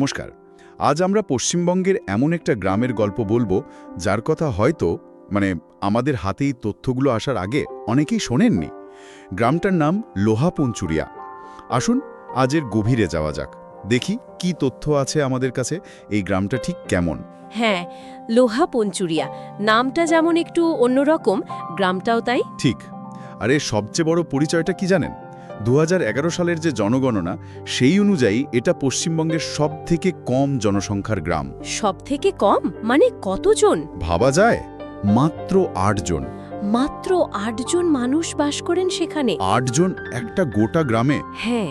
নমস্কার। আজ আমরা পশ্চিমবঙ্গের এমন একটা গ্রামের গল্প বলব যার কথা হয়তো মানে আমাদের হাতেই তথ্যগুলো আসার আগে অনেকেই শোনেননি। গ্রামটার নাম লোহাপঞ্চুরিয়া। আসুন আজের গভীরে যাওয়া যাক। দেখি কি তথ্য আছে আমাদের কাছে এই গ্রামটা ঠিক কেমন? হ্যাঁ লোহা পঞ্চুরিয়া নামটা যেমন একটু অন্যরকম গ্রামটাও তাই। ঠিক। আর এর সবচেয়ে বড় পরিচয়টা কি জানেন? দু হাজার এগারো সালের যে জনগণনা সেই অনুযায়ী এটা পশ্চিমবঙ্গের সব থেকে কম জনসংখ্যার গ্রাম। সব থেকে কম? মানে কতজন? ভাবা যায়? মাত্র আটজন। মাত্র আটজন মানুষ বাস করেন সেখানে। আটজন একটা গোটা গ্রামে? হ্যাঁ।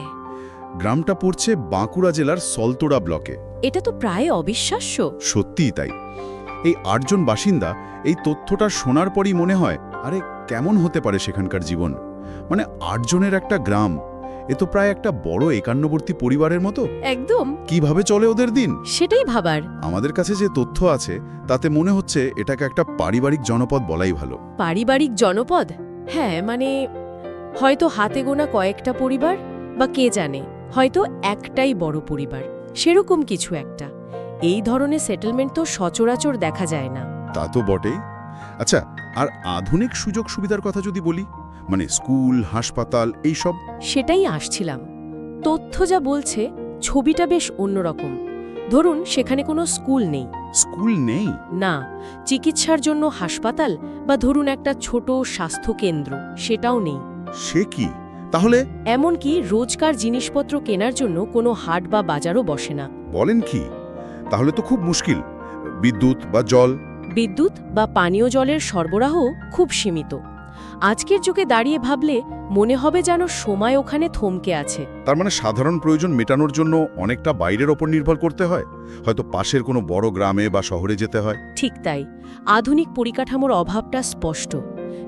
গ্রামটা পড়ছে বাঁকুড়া জেলার সলতোড়া ব্লকে। এটা তো প্রায় অবিশ্বাস্য। সত্যিই তাই। এই আটজন বাসিন্দা এই তথ্যটা শোনার পরই মনে হয় আরে কেমন হতে পারে সেখানকার জীবন? মানে আটজনের একটা গ্রাম। এ তো প্রায় একটা বড় একান্নবর্তী পরিবারের মতো। একদম। কীভাবে চলে ওদের দিন? সেটাই ভাবার। আমাদের কাছে যে তথ্য আছে তাতে মনে হচ্ছে এটাকে একটা পারিবারিক জনপদ বলাই ভালো। পারিবারিক জনপদ? হ্যাঁ মানে হয়তো হাতে গোনা কয়েকটা পরিবার বা কে জানে হয়তো একটাই বড় পরিবার। সেরকম কিছু একটা। এই ধরনের সেটেলমেন্ট তো সচরাচর দেখা যায় না। তা তো বটেই। আচ্ছা আর আধুনিক সুযোগ সুবিধার কথা যদি বলি? মানে স্কুল হাসপাতাল এইসব? সেটাই আসছিলাম। তথ্য যা বলছে ছবিটা বেশ অন্যরকম। ধরুন সেখানে কোনো স্কুল নেই। স্কুল নেই? না চিকিৎসার জন্য হাসপাতাল বা ধরুন একটা ছোট স্বাস্থ্যকেন্দ্র সেটাও নেই। সে কি? তাহলে? এমনকি রোজকার জিনিসপত্র কেনার জন্য কোনো হাট বা বাজারও বসে না। বলেন কি? তাহলে তো খুব মুশকিল। বিদ্যুৎ বা জল? বিদ্যুৎ বা পানীয় জলের সরবরাহ খুব সীমিত। আজকের যুগে দাঁড়িয়ে ভাবলে মনে হবে যেন সময় ওখানে থমকে আছে। তার মানে সাধারণ প্রয়োজন মেটানোর জন্য অনেকটা বাইরের ওপর নির্ভর করতে হয়? হয়তো পাশের কোনো বড় গ্রামে বা শহরে যেতে হয়? ঠিক তাই। আধুনিক পরিকাঠামোর অভাবটা স্পষ্ট।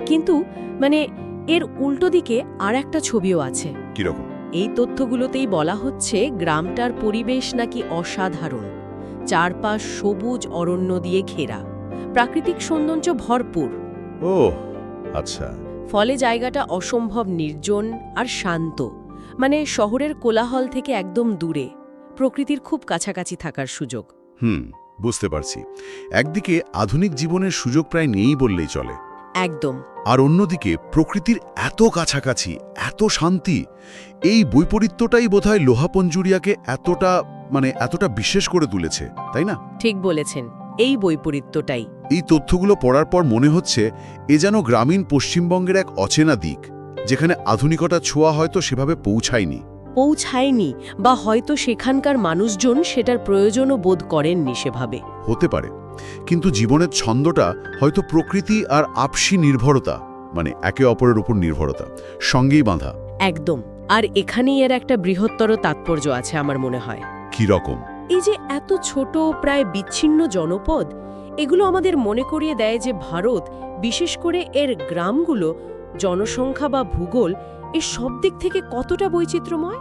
কিন্তু মানে এর উল্টো দিকে আর একটা ছবিও আছে। কীরকম এই তথ্যগুলোতেই বলা হচ্ছে গ্রামটার পরিবেশ নাকি অসাধারণ। চারপাশ সবুজ অরণ্য দিয়ে ঘেরা। প্রাকৃতিক সৌন্দর্য ভরপুর। ও আচ্ছা। ফলে জায়গাটা অসম্ভব নির্জন আর শান্ত। মানে শহরের কোলাহল থেকে একদম দূরে। প্রকৃতির খুব কাছাকাছি থাকার সুযোগ। হুম বুঝতে পারছি। একদিকে আধুনিক জীবনের সুযোগ প্রায় নেই বললেই চলে। একদম। আর অন্যদিকে প্রকৃতির এত কাছাকাছি এত শান্তি এই বৈপরীত্যটাই বোধহয় লোহাপঞ্জুরিয়াকে এতটা মানে এতটা বিশেষ করে তুলেছে তাই না? ঠিক বলেছেন। এই বৈপরীত্যটাই। এই তথ্যগুলো পড়ার পর মনে হচ্ছে এ যেন গ্রামীণ পশ্চিমবঙ্গের এক অচেনা দিক যেখানে আধুনিকতা ছোঁয়া হয়তো সেভাবে পৌঁছায়নি। পৌঁছায়নি বা হয়তো সেখানকার মানুষজন সেটার প্রয়োজনও বোধ করেননি সেভাবে। হতে পারে কিন্তু জীবনের ছন্দটা হয়তো প্রকৃতি আর আপসি নির্ভরতা মানে একে অপরের উপর নির্ভরতা সঙ্গেই বাঁধা। একদম আর এখানেই এর একটা বৃহত্তর তাৎপর্য আছে আমার মনে হয়। কী রকম এই যে এত ছোট, প্রায় বিচ্ছিন্ন জনপদ, এগুলো আমাদের মনে করিয়ে দেয় যে ভারত, বিশেষ করে এর গ্রামগুলো, জনসংখ্যা বা ভূগোল, এর সব দিক থেকে কতটা বৈচিত্র্যময়?